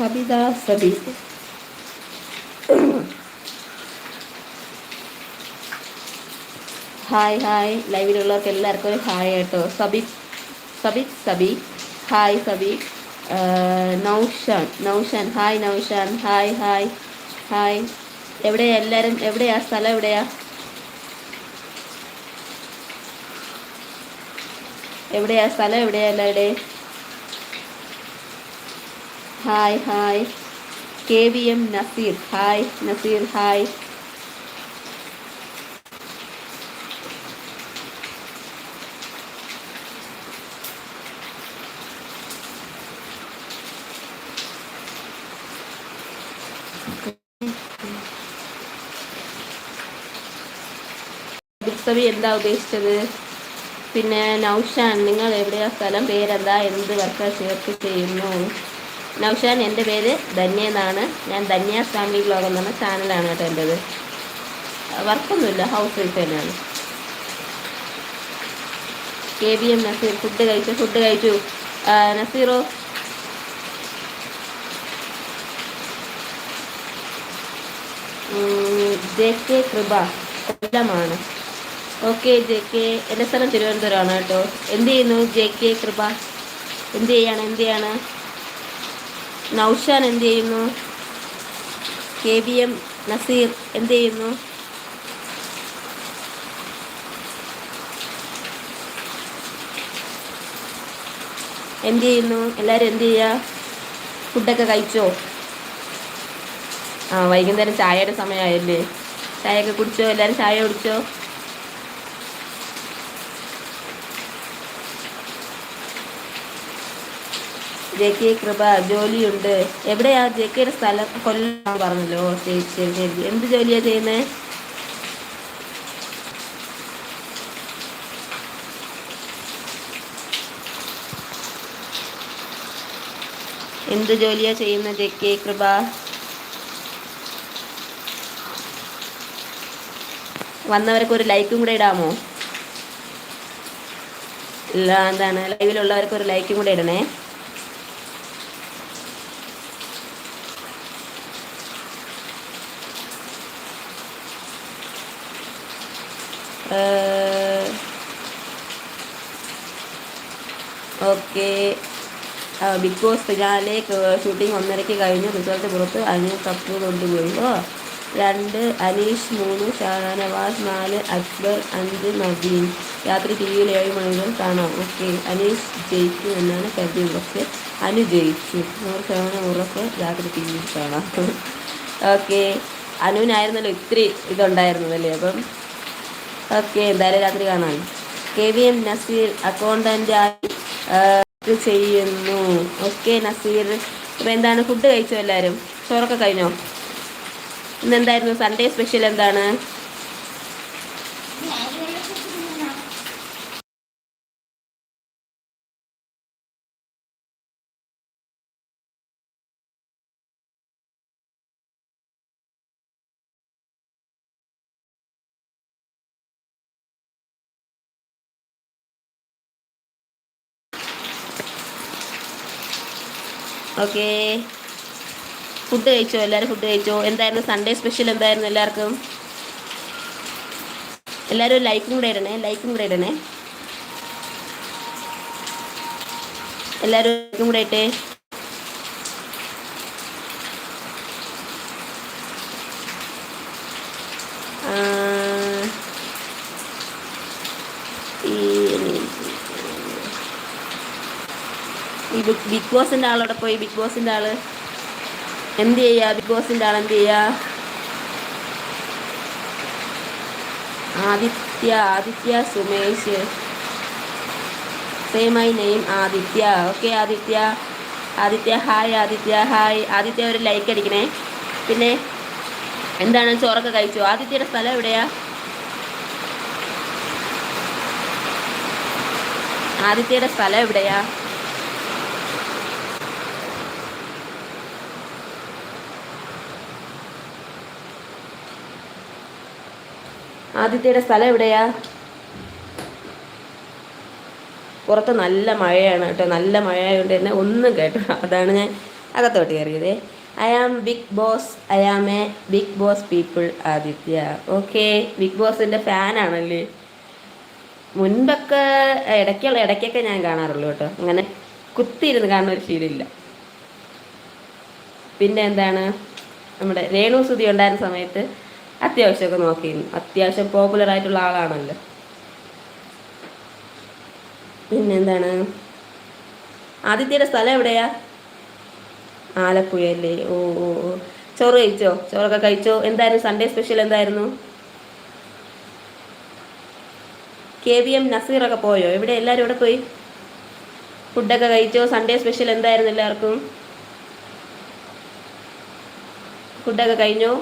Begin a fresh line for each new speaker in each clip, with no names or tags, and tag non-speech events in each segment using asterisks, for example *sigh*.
Sabitha Sabi hi hi ലൈവിലുള്ളവർക്ക് എല്ലാവർക്കും ഒരു ഹായ് കേട്ടോ സബി സബി സബി. ഹായ് സബി. ആഹ് Naushan Naushan. Hi Naushan. Hi hi hi എവിടെയാ എല്ലാവരും എവിടെയാ? സ്ഥലം എവിടെയാ? എവിടെയാ? സ്ഥലം എവിടെയാ എല്ലാവരുടെ hi hi. K V M Naseer. Hi Naseer hi. എന്താ ഉദ്ദേശിച്ചത്? പിന്നെ നൗഷാൻ നിങ്ങൾ എവിടെയാ സ്ഥലം? പേരെന്താ? എന്ത് വർക്ക് ചേർത്ത് ചെയ്യുന്നു? നൗഷാൻ എന്റെ പേര് ധന്യ എന്നാണ്. ഞാൻ ധന്യ ഫാമിലി ബ്ലോഗ് എന്ന് ചാനലാണ് കേട്ടോ എന്റെത്. വർക്കൊന്നുമില്ല ഹൗസ് വൈഫ് തന്നെയാണ്. K B M Naseer food കഴിച്ചു ഫുഡ് കഴിച്ചു. നസീറോ? ജെ കെ കൃപ കൊല്ലമാണ്. ഓക്കെ ജെ കെ എന്റെ സ്ഥലം തിരുവനന്തപുരമാണ് കേട്ടോ. എന്ത് ചെയ്യുന്നു ജെ കെ കൃപ? എന്ത് ചെയ്യാണ് എന്ത് ചെയ്യാണ്? നൗഷാൻ എന്ത് ചെയ്യുന്നു? കെ ബി എം നസീർ എന്ത് ചെയ്യുന്നു? എന്ത് ചെയ്യുന്നു? എല്ലാവരും എന്ത് ചെയ്യുക ഫുഡൊക്കെ കഴിച്ചോ? ആ വൈകുന്നേരം ചായയുടെ സമയമായല്ലേ. ചായയൊക്കെ കുടിച്ചോ? എല്ലാവരും ചായ കുടിച്ചോ? ജെ കെ കൃപ ജോലിയുണ്ട്. എവിടെയാ ജെ കെയുടെ സ്ഥലം? കൊല്ലം പറഞ്ഞല്ലോ. ശരി ശരി ശരി. എന്ത് ജോലിയാ ചെയ്യുന്നത് എന്ത് ജോലിയാ ചെയ്യുന്ന ജെ കെ കൃപ? വന്നവർക്ക് ഒരു ലൈക്കും കൂടെ ഇടാമോ? എന്താണ്? ലൈവിലുള്ളവർക്ക് ഒരു ലൈക്കും കൂടെ ഇടണേ. Okay. Bigg Boss finale shooting ഒന്നരയ്ക്ക് കഴിഞ്ഞു. റിസൾട്ട് പുറത്ത്. അനു കപ്പ് കൊണ്ടുപോയി. ഓ രണ്ട് അനീഷ് മൂന്ന് ഷാനവാസ് നാല് അക്ബർ അഞ്ച് നവീൻ. രാത്രി ടി വിയിൽ ഏഴ് മണികൾ കാണാം. ഓക്കെ. അനീഷ് ജയിക്കും എന്നാണ് കരുതിയത്. പക്ഷേ അനു ജയിച്ചു. നൂറ് ശതമാനം ഉറപ്പ് രാത്രി ടി വിയിൽ കാണാം. *laughs* ഓക്കെ. അനുവിനായിരുന്നല്ലോ ഇത്തിരി ഇതുണ്ടായിരുന്നതല്ലേ അപ്പം? ഓക്കെ എന്തായാലും രാത്രി കാണാം. കെ വി എം നസീർ അക്കൗണ്ടന്റായി ചെയ്യുന്നു. ഓക്കെ നസീർ. അപ്പോൾ എന്താണ്? ഫുഡ് കഴിച്ചോ എല്ലാവരും? ചോറൊക്കെ കഴിഞ്ഞോ? ഇന്ന് എന്തായിരുന്നു? സൺഡേ സ്പെഷ്യൽ എന്താണ്? ഓക്കെ. ഫുഡ് കഴിച്ചോ? എല്ലാവരും ഫുഡ് കഴിച്ചോ? എന്തായിരുന്നു? സൺഡേ സ്പെഷ്യൽ എന്തായിരുന്നു എല്ലാവർക്കും? എല്ലാവരും ലൈക്കും കൂടെ ഇടണേ ലൈക്കും കൂടെ ഇടണേ. എല്ലാവരും കൂടെ ഇട്ടേ ആ, ഈ ഈ ബിഗ് ബോസിന്റെ ആളോടെ പോയി. ബിഗ് ബോസിന്റെ ആൾ എന്ത് ചെയ്യാ? ബിഗ് ബോസിന്റെ ആൾ എന്ത് ചെയ്യാ? Aditya Aditya Sumesh. Same I name Aditya. Okay Aditya. Aditya hi Aditya. Hi Aditya ഒരു ലൈക്ക് അടിക്കണേ. പിന്നെ എന്താണ്? ചോറൊക്കെ കഴിച്ചോ? ആദിത്യയുടെ സ്ഥലം എവിടെയാ? ആദിത്യയുടെ സ്ഥലം എവിടെയാ? ആദിത്യയുടെ സ്ഥലം എവിടെയാ? പുറത്ത് നല്ല മഴയാണ് കേട്ടോ. നല്ല മഴയായതുകൊണ്ട് തന്നെ ഒന്നും കേട്ടോ അതാണ് ഞാൻ അകത്തോട്ട് കയറിയത്. I am Bigg Boss I am a Bigg Boss people Aditya. Okay Bigg ബോസിന്റെ ഫാനാണല്ലേ മുൻപൊക്കെ ഇടയ്ക്കുള്ള ഇടയ്ക്കൊക്കെ ഞാൻ കാണാറുള്ളൂ കേട്ടോ. അങ്ങനെ കുത്തിയിരുന്ന് കാണുന്ന ഒരു ശീലമില്ല പിന്നെ എന്താണ്? നമ്മുടെ രേണു സുതി ഉണ്ടായിരുന്ന സമയത്ത് അത്യാവശ്യമൊക്കെ നോക്കിയിരുന്നു അത്യാവശ്യം പോപ്പുലർ ആയിട്ടുള്ള ആളാണല്ലോ. പിന്നെന്താണ്? ആദിത്യയുടെ സ്ഥലം എവിടെയാ? ആലപ്പുഴയല്ലേ. ഓ ഓ ഓ. ചോറ് കഴിച്ചോ? ചോറൊക്കെ കഴിച്ചോ? എന്തായിരുന്നു? സൺഡേ സ്പെഷ്യൽ എന്തായിരുന്നു? കെ വി എം നസീറൊക്കെ പോയോ? ഇവിടെ എല്ലാവരും ഇവിടെ പോയി? ഫുഡൊക്കെ കഴിച്ചോ? സൺഡേ സ്പെഷ്യൽ എന്തായിരുന്നു എല്ലാവർക്കും? ഫുഡൊക്കെ കഴിഞ്ഞോ?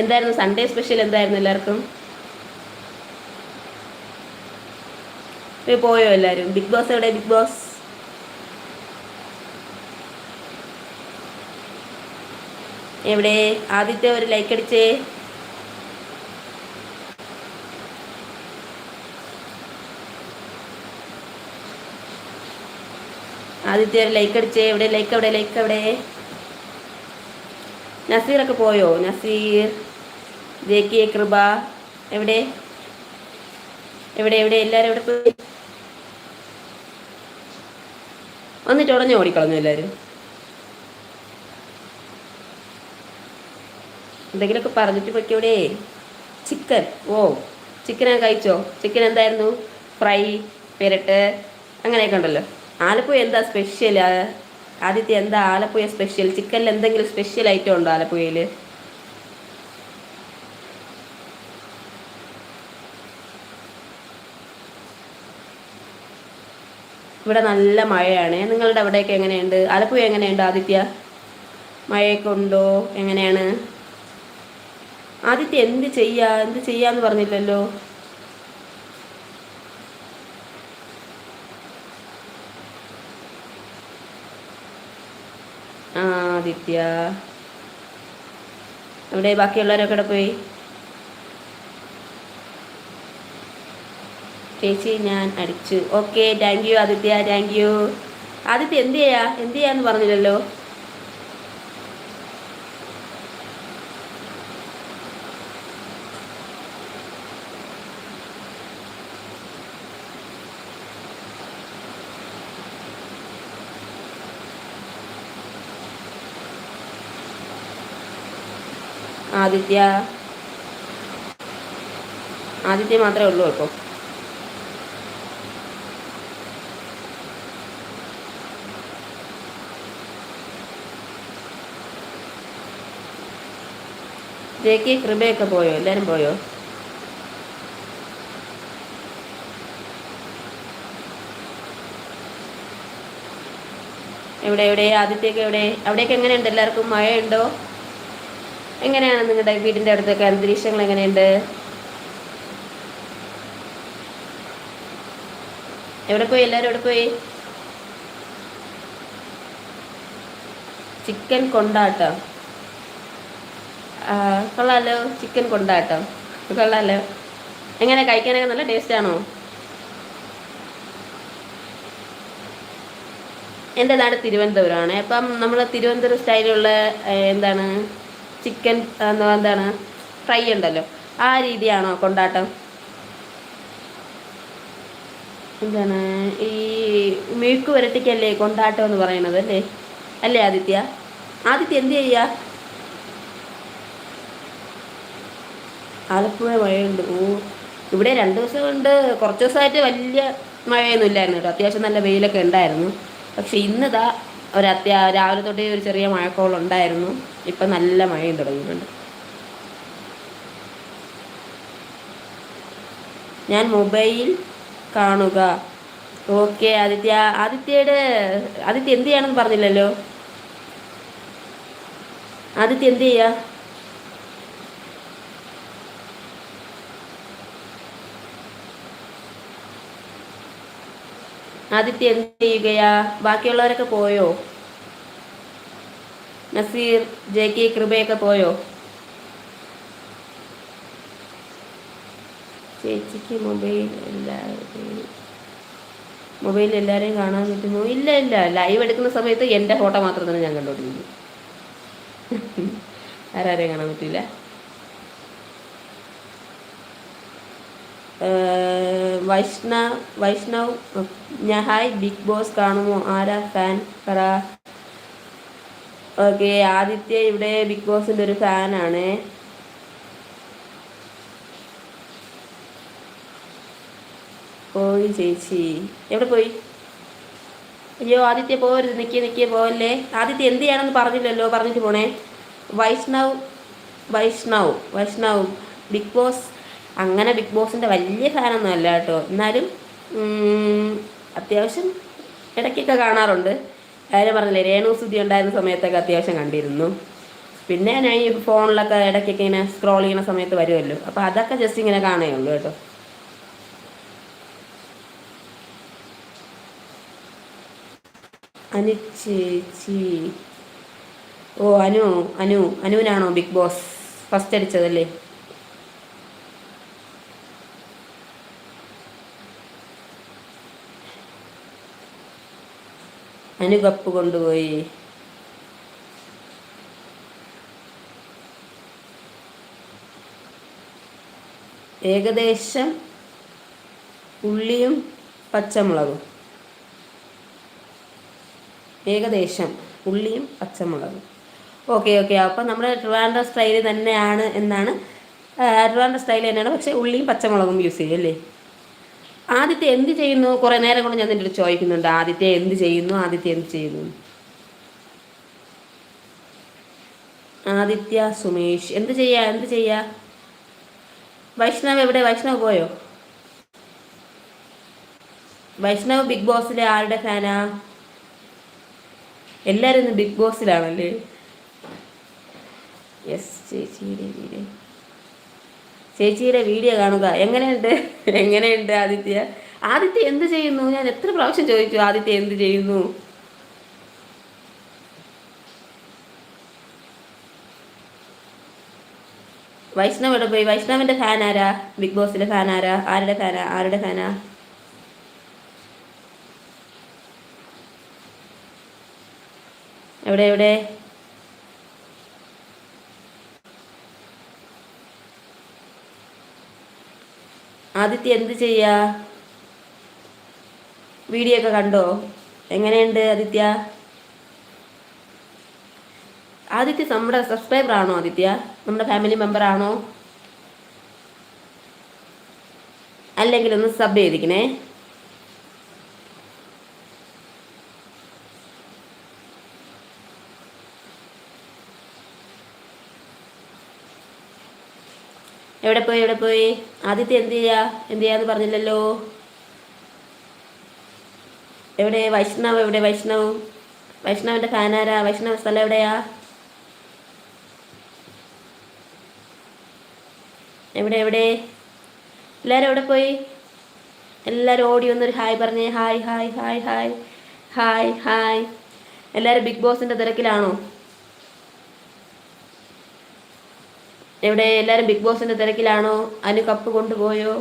എന്തായിരുന്നു സൺഡേ സ്പെഷ്യൽ എന്തായിരുന്നു എല്ലാവർക്കും? പോയോ എല്ലാവരും ബിഗ് ബോസ് എവിടെ? ബിഗ് ബോസ് എവിടെ? ആദ്യത്തെ ഒരു ലൈക്ക് അടിച്ചേ. ആദ്യത്തെ ഒരു ലൈക്ക് അടിച്ചേ. എവിടെ? ലൈക്ക് എവിടെ? ലൈക്ക് എവിടെ? നസീറൊക്കെ പോയോ? നസീർ ജെ കൃപ എവിടെ? എവിടെ എവിടെ? എല്ലാവരും എവിടെ പോയി? വന്നിട്ട് ഉടനെ ഓടിക്കളഞ്ഞു എല്ലാവരും എന്തെങ്കിലുമൊക്കെ പറഞ്ഞിട്ട് പൊയ്ക്കൂടെ ചിക്കൻ. ഓ ചിക്കൻ കഴിച്ചോ? ചിക്കൻ എന്തായിരുന്നു? ഫ്രൈ പെരട്ട് അങ്ങനെയൊക്കെ ഉണ്ടല്ലോ. ആലപ്പുഴ എന്താ സ്പെഷ്യൽ ആദ്യത്തെ എന്താ ആലപ്പുഴ സ്പെഷ്യൽ ചിക്കനിൽ എന്തെങ്കിലും സ്പെഷ്യൽ ഐറ്റം ഉണ്ടോ ആലപ്പുഴയിൽ ഇവിടെ നല്ല മഴയാണ്. നിങ്ങളുടെ അവിടെയൊക്കെ എങ്ങനെയുണ്ട്? ആലപ്പുഴ എങ്ങനെയുണ്ട് ആദിത്യ? മഴയൊക്കെ ഉണ്ടോ? എങ്ങനെയാണ്? ആദിത്യ എന്ത് ചെയ്യാ? എന്ത് ചെയ്യാന്ന് പറഞ്ഞില്ലല്ലോ ആ ആദിത്യ. ഇവിടെ ബാക്കിയുള്ളവരൊക്കെ ഇവിടെ പോയി? ചേച്ചി ഞാൻ അടിച്ചു. Okay thank you Aditya thank you Aditya എന്ത് ചെയ്യാ? എന്ത് ചെയ്യാന്ന് പറഞ്ഞില്ലല്ലോ? ആദിത്യ. ആദിത്യ മാത്രമേ ഉള്ളൂ ഇപ്പോൾ ജയ്ക്ക് കൃപയൊക്കെ പോയോ? എല്ലാവരും പോയോ? എവിടെ എവിടെ? ആദ്യത്തേക്ക് എവിടെ? അവിടെയൊക്കെ എങ്ങനെയുണ്ട്? എല്ലാവർക്കും മഴയുണ്ടോ? എങ്ങനെയാണ് നിങ്ങളുടെ വീടിന്റെ അടുത്തൊക്കെ അന്തരീക്ഷങ്ങൾ എങ്ങനെയുണ്ട്? എവിടെ പോയി? എല്ലാവരും എവിടെ പോയി? ചിക്കൻ കൊണ്ടാട്ടം. കൊള്ളാലോ. ചിക്കൻ കൊണ്ടാട്ടം. കൊള്ളാലോ. എങ്ങനെ? കഴിക്കാനൊക്കെ നല്ല ടേസ്റ്റ് ആണോ? എന്റെ നാട് തിരുവനന്തപുരമാണ് അപ്പം നമ്മൾ തിരുവനന്തപുരം സ്റ്റൈലുള്ള എന്താണ്? ചിക്കൻ എന്താണ് ഫ്രൈ ഉണ്ടല്ലോ. ആ രീതിയാണോ കൊണ്ടാട്ടം? എന്താണ് ഈ മെഴുക്ക് വരട്ടിക്കല്ലേ കൊണ്ടാട്ടം എന്ന് പറയണത് അല്ലേ? അല്ലേ ആദിത്യ? ആദിത്യ എന്ത് ചെയ്യുക ആലപ്പുഴ മഴയുണ്ട്. ഓ ഇവിടെ രണ്ട് ദിവസം കൊണ്ട് കുറച്ച് ദിവസമായിട്ട് വലിയ മഴയൊന്നും ഇല്ലായിരുന്നു കേട്ടോ. അത്യാവശ്യം നല്ല വെയിലൊക്കെ ഉണ്ടായിരുന്നു. പക്ഷെ ഇന്നിതാ ഒരു അത്യാ രാവിലെ തൊട്ടേ ഒരു ചെറിയ മഴക്കോളുണ്ടായിരുന്നു. ഇപ്പം നല്ല മഴയും തുടങ്ങിയിട്ടുണ്ട്. ഞാൻ മൊബൈൽ കാണുക. ഓക്കെ ആദിത്യ. ആദിത്യയുടെ ആദിത്യ എന്ത് ചെയ്യാണെന്ന് പറഞ്ഞില്ലല്ലോ? ആദിത്യ എന്ത് ചെയ്യ? ആദിത്യ എന്ത് ചെയ്യുകയാ? ബാക്കിയുള്ളവരൊക്കെ പോയോ? നസീർ ജെ കെ കൃപയൊക്കെ പോയോ? ചേച്ചിക്ക് മൊബൈൽ എല്ലാവരും മൊബൈലിൽ എല്ലാവരെയും കാണാൻ പറ്റുമോ? ഇല്ല ഇല്ല. ലൈവ് എടുക്കുന്ന സമയത്ത് എന്റെ ഫോട്ടോ മാത്രം തന്നെ ഞാൻ കണ്ടോണ്ടിരിക്കും ആരാരെയും കാണാൻ പറ്റില്ല വൈഷ്ണവ് വൈഷ്ണവ് ഞാൻ ഹായ് ബിഗ് ബോസ് കാണുമോ? ആരാ? ഫാൻ പറ. ഓക്കെ ആദിത്യ ഇവിടെ ബിഗ് ബോസിന്റെ ഒരു ഫാനാണ് പോയി ചേച്ചി. എവിടെ പോയി? അയ്യോ ആദിത്യ പോകരുത് നിൽക്കിയ നിൽക്കിയ പോവല്ലേ? ആദിത്യ എന്ത് ചെയ്യണമെന്ന് പറഞ്ഞില്ലല്ലോ പറഞ്ഞിട്ട് പോണേ. വൈഷ്ണവ് വൈഷ്ണവ് വൈഷ്ണവ് ബിഗ് ബോസ് അങ്ങനെ ബിഗ് ബോസിന്റെ വലിയ ഫാനൊന്നും അല്ല കേട്ടോ. എന്നാലും അത്യാവശ്യം ഇടയ്ക്കൊക്കെ കാണാറുണ്ട്. കാര്യം പറഞ്ഞില്ലേ രേണു സ്തുതി ഉണ്ടായിരുന്ന സമയത്തൊക്കെ അത്യാവശ്യം കണ്ടിരുന്നു. പിന്നെ ഞാൻ ഈ ഫോണിലൊക്കെ ഇടയ്ക്കൊക്കെ ഇങ്ങനെ സ്ക്രോൾ ചെയ്യുന്ന സമയത്ത് വരുമല്ലോ. അപ്പോൾ അതൊക്കെ ജസ്റ്റ് ഇങ്ങനെ കാണുകയുള്ളൂ കേട്ടോ. അനു ചേച്ചി. ഓ അനു അനു അനുവിനാണോ ബിഗ് ബോസ്? ഫസ്റ്റ് അടിച്ചതല്ലേ? അനു കപ്പ് കൊണ്ടുപോയി. ഏകദേശം ഉള്ളിയും പച്ചമുളകും. ഏകദേശം ഉള്ളിയും പച്ചമുളകും. Okay okay. അപ്പം നമ്മൾ ട്രിവാൻഡ്രം സ്റ്റൈൽ തന്നെയാണ് എന്നാണ് ട്രിവാൻഡ്രം സ്റ്റൈൽ തന്നെയാണ്. പക്ഷേ ഉള്ളിയും പച്ചമുളകും യൂസ് ചെയ്യും അല്ലേ? ആദ്യത്തെ എന്ത് ചെയ്യുന്നു? കുറേ നേരം കൊണ്ട് ഞാൻ നിന്നോട് ചോദിക്കുന്നുണ്ട്. ആദ്യത്തെ എന്ത് ചെയ്യുന്നു? ആദ്യത്തെ എന്ത് ചെയ്യുന്നു? ആദിത്യ സുമേഷ് എന്ത് ചെയ്യാ? എന്ത് ചെയ്യാ? വൈഷ്ണവ് എവിടെ? വൈഷ്ണവ് പോയോ? വൈഷ്ണവ് ബിഗ് ബോസിലെ ആരുടെ ഫാനാ? എല്ലാരും ഇന്ന് ബിഗ് ബോസിലാണല്ലേ? യെസ് ചേച്ചി ചേച്ചിയുടെ വീഡിയോ കാണുക. എങ്ങനെയുണ്ട്? എങ്ങനെയുണ്ട് ആദിത്യ? ആദിത്യ എന്ത് ചെയ്യുന്നു? ഞാൻ എത്ര പ്രാവശ്യം ചോദിച്ചു ആദിത്യ എന്ത് ചെയ്യുന്നു? വൈഷ്ണവ് ഇവിടെ പോയി? വൈഷ്ണവിന്റെ ഫാൻ ആരാ? ബിഗ് ബോസിന്റെ ഫാൻ ആരാ? ആരുടെ ഫാനാ ആരുടെ ഫാനാ എവിടെ എവിടെ? ആദിത്യ എന്ത് ചെയ്യാ? വീഡിയോ ഒക്കെ കണ്ടോ? എങ്ങനെയുണ്ട് ആദിത്യ? ആദിത്യ നമ്മുടെ സബ്സ്ക്രൈബർ ആണോ ആദിത്യ? നമ്മുടെ ഫാമിലി മെമ്പർ ആണോ? അല്ലെങ്കിൽ ഒന്ന് സബ് ചെയ്തിക്കണേ എവിടെ പോയി എവിടെ പോയി? ആദിത്യ എന്ത് ചെയ്യാ? എന്ത് ചെയ്യാന്ന് പറഞ്ഞില്ലല്ലോ. എവിടെ? വൈഷ്ണവ് എവിടെ? വൈഷ്ണവ്. വൈഷ്ണവിന്റെ ഫാനാരാ വൈഷ്ണവ സ്ഥലം എവിടെയാ? എവിടെ എവിടെ? എല്ലാവരും എവിടെ പോയി? എല്ലാവരും ഓടി വന്നൊരു ഹായ് പറഞ്ഞേ. Hi hi hi hi hi hi. എല്ലാവരും ബിഗ് ബോസിന്റെ തിരക്കിലാണോ? എവിടെ എല്ലാവരും ബിഗ് ബോസിന്റെ തിരക്കിലാണോ? അനു കപ്പ് കൊണ്ടുപോയോ?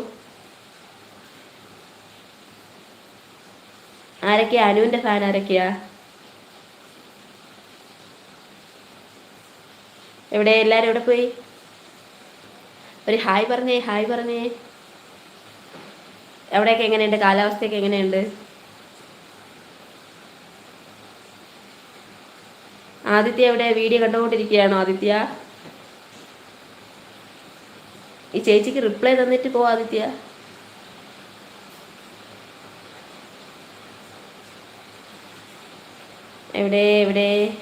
ആരൊക്കെയാ? അനുവിന്റെ ഫാൻ ആരൊക്കെയാ? എവിടെ? എല്ലാവരും എവിടെ പോയി? ഒരു ഹായ് പറഞ്ഞേ ഹായ് പറഞ്ഞേ. എവിടെയൊക്കെ എങ്ങനെയുണ്ട്? കാലാവസ്ഥയൊക്കെ എങ്ങനെയുണ്ട്? ആദിത്യ എവിടെ? വീഡിയോ കണ്ടുകൊണ്ടിരിക്കുകയാണോ ആദിത്യ? ഈ ചേച്ചിക്ക് റിപ്ലൈ തന്നിട്ട് പോ ആദിത്യ. എവിടെ എവിടെ?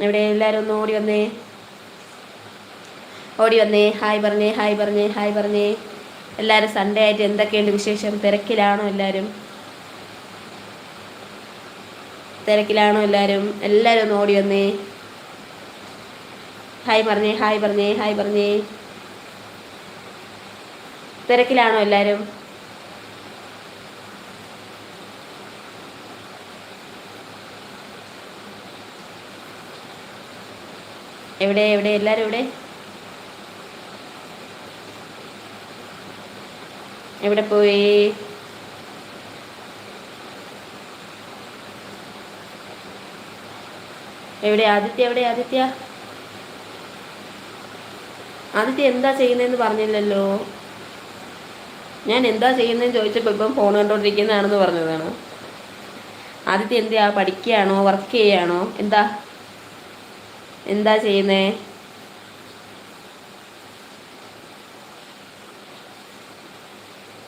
എവിടെ എല്ലാവരും ഒന്ന് ഓടി വന്നേ. ഓടി വന്നേ. ഹായ് പറഞ്ഞേ ഹായ് പറഞ്ഞേ ഹായ് പറഞ്ഞേ. എല്ലാവരും സൺഡേ ആയിട്ട് എന്തൊക്കെയുണ്ട് വിശേഷം? തിരക്കിലാണോ എല്ലാവരും തിരക്കിലാണോ എല്ലാവരും എല്ലാവരും ഒന്ന് ഓടി വന്നേ. ഹായ് പറഞ്ഞേ ഹായ് പറഞ്ഞേ ഹായ് പറഞ്ഞേ. തിരക്കിലാണോ എല്ലാവരും എവിടെ എവിടെ എല്ലാവരും എവിടെ? എവിടെ പോയി? എവിടെ ആദിത്യ എവിടെ ആദിത്യ? ആദിത്യ എന്താ ചെയ്യുന്നതെന്ന് പറഞ്ഞില്ലല്ലോ. ഞാൻ എന്താ ചെയ്യുന്നതെന്ന് ചോദിച്ചപ്പോൾ ഇപ്പം ഫോൺ കണ്ടോണ്ടിരിക്കുന്നതാണെന്ന് പറഞ്ഞതാണ്. ആദിത്യ എന്താ പഠിക്കുകയാണോ? വർക്ക് ചെയ്യുകയാണോ? എന്താ? എന്താ ചെയ്യുന്നേ?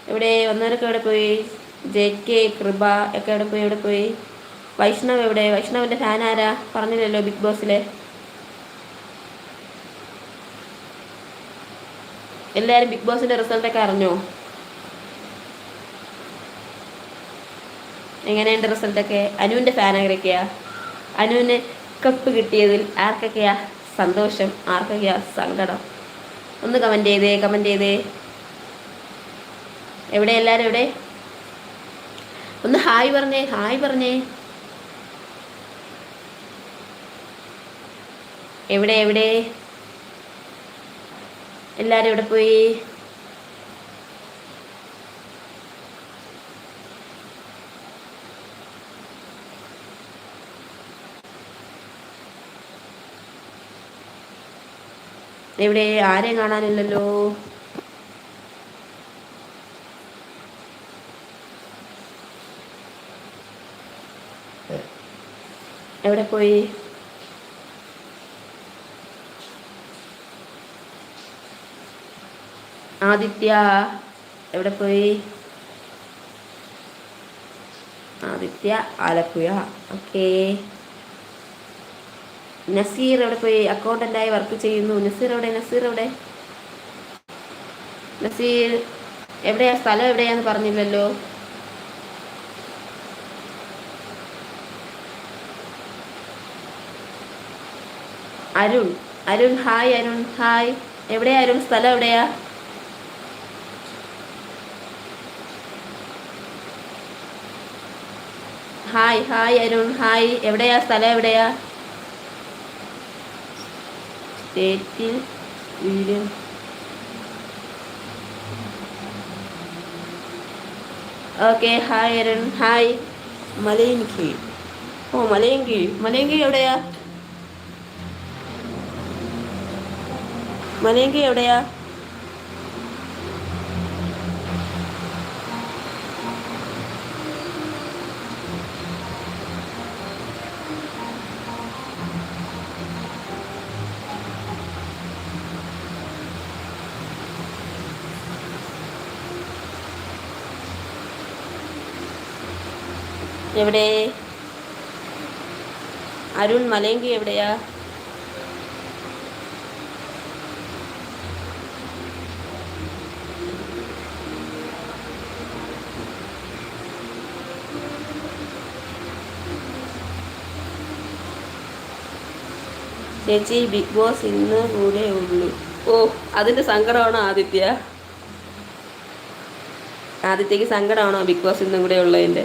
എവിടെ? വന്നവരൊക്കെ എവിടെ പോയി? ജെ കെ കൃപ ഒക്കെ എവിടെ പോയി? എവിടെ പോയി? വൈഷ്ണവ് എവിടെ? വൈഷ്ണവിന്റെ ഫാൻ ആരാ? പറഞ്ഞില്ലല്ലോ ബിഗ് ബോസിലെ. എല്ലാരും ബിഗ് ബോസിന്റെ റിസൾട്ടൊക്കെ അറിഞ്ഞോ? എങ്ങനെയുണ്ട് റിസൾട്ടൊക്കെ അനുവിന്റെ ഫാൻ ആരൊക്കെയാ അനുവിന് കപ്പ് കിട്ടിയതിൽ ആർക്കൊക്കെയാ സന്തോഷം? ആർക്കൊക്കെയാ സങ്കടം? ഒന്ന് കമന്റ് ചെയ്തേ കമന്റ് ചെയ്തേ. എവിടെ എല്ലാരും എവിടെ? ഒന്ന് ഹായ് പറഞ്ഞേ ഹായ് പറഞ്ഞേ. എവിടെ എവിടെ? എല്ലാരും എവിടെ പോയി? എവിടെ ആരെയും കാണാനില്ലല്ലോ? എവിടെ പോയി? ആദിത്യ എവിടെ പോയി? ആദിത്യ ആലപ്പുഴ. ഓക്കേ. നസീർ എവിടെ പോയി? അക്കൗണ്ടന്റായി വർക്ക് ചെയ്യുന്നു. നസീർ എവിടെ? നസീർ എവിടെ? നസീർ എവിടെയാ? സ്ഥലം എവിടെയാന്ന് പറഞ്ഞില്ലല്ലോ. അരുൺ. അരുൺ ഹായ് അരുൺ. ഹായ്. എവിടെയാ അരുൺ സ്ഥലം എവിടെയാ? ഹായ് ഹായ് അരുൺ ഹായ് എവിടെയാ? സ്ഥലം എവിടെയാ? സ്റ്റേറ്റിൽ വീട്. ഓക്കെ ഹായ് അരുൺ ഹായ് മലയൻകി ഓ മലയൻകി മലയൻകി എവിടെയാ? മലയൻകി എവിടെയാ? എവിടെ? അരുൺ മലയങ്കി എവിടെയാ? ചേച്ചി ബിഗ് ബോസ് ഇന്ന് കൂടെ ഉള്ളു. ഓ അതിന്റെ സങ്കടമാണോ ആദിത്യ? ആദിത്യക്ക് സങ്കടമാണോ ബിഗ് ബോസ് ഇന്നും കൂടെ ഉള്ളതിന്റെ?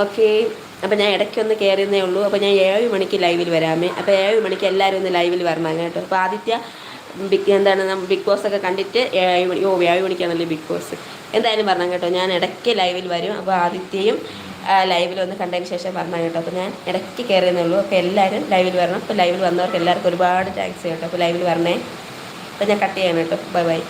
ഓക്കെ. അപ്പോൾ ഞാൻ ഇടയ്ക്കൊന്ന് കയറിയെന്നേ ഉള്ളൂ. അപ്പോൾ ഞാൻ ഏഴ് മണിക്ക് ലൈവിൽ വരാമേ. അപ്പോൾ ഏഴ് മണിക്ക് എല്ലാവരും ഒന്ന് ലൈവിൽ വരണം കേട്ടോ. അപ്പോൾ ആദിത്യ ബിഗ് എന്താണ് ബിഗ് ബോസ് ഒക്കെ കണ്ടിട്ട് ഏഴ് മണി ഓ ഏഴ് മണിക്കാണല്ലോ ബിഗ് ബോസ്. എന്തായാലും പറഞ്ഞാൽ കേട്ടോ. ഞാൻ ഇടയ്ക്ക് ലൈവിൽ വരും. അപ്പോൾ ആദിത്യയും ലൈവിൽ ഒന്ന് കണ്ടതിന് ശേഷം പറഞ്ഞാൽ കേട്ടോ. അപ്പോൾ ഞാൻ ഇടയ്ക്ക് കയറിയെന്നേ ഉള്ളൂ. അപ്പോൾ എല്ലാവരും ലൈവിൽ വരണം. അപ്പോൾ ലൈവിൽ വന്നവർക്ക് എല്ലാവർക്കും ഒരുപാട് താങ്ക്സ് കേട്ടോ. അപ്പോൾ ലൈവിൽ വരണേ. അപ്പോൾ ഞാൻ കട്ട് ചെയ്യണം കേട്ടോ. Bye bye